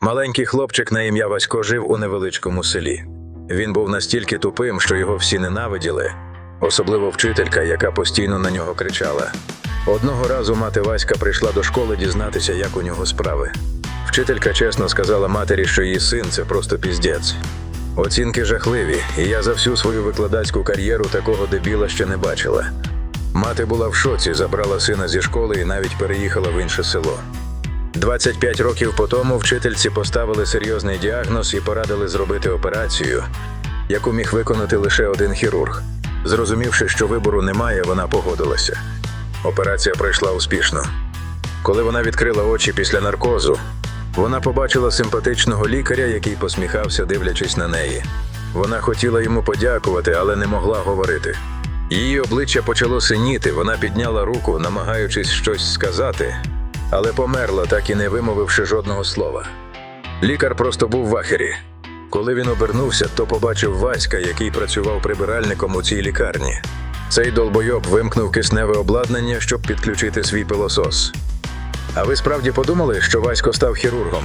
Маленький хлопчик на ім'я Васько жив у невеличкому селі. Він був настільки тупим, що його всі ненавиділи, особливо вчителька, яка постійно на нього кричала. Одного разу мати Васька прийшла до школи дізнатися, як у нього справи. Вчителька чесно сказала матері, що її син це просто піздець. Оцінки жахливі, і я за всю свою викладацьку кар'єру такого дебіла ще не бачила. Мати була в шоці, забрала сина зі школи і навіть переїхала в інше село. 25 років по тому вчительці поставили серйозний діагноз і порадили зробити операцію, яку міг виконати лише один хірург. Зрозумівши, що вибору немає, вона погодилася. Операція пройшла успішно. Коли вона відкрила очі після наркозу, вона побачила симпатичного лікаря, який посміхався, дивлячись на неї. Вона хотіла йому подякувати, але не могла говорити. Її обличчя почало синіти, вона підняла руку, намагаючись щось сказати, але померла, так і не вимовивши жодного слова. Лікар просто був в ахері. Коли він обернувся, то побачив Васька, який працював прибиральником у цій лікарні. Цей долбойоб вимкнув кисневе обладнання, щоб підключити свій пилосос. А ви справді подумали, що Васько став хірургом?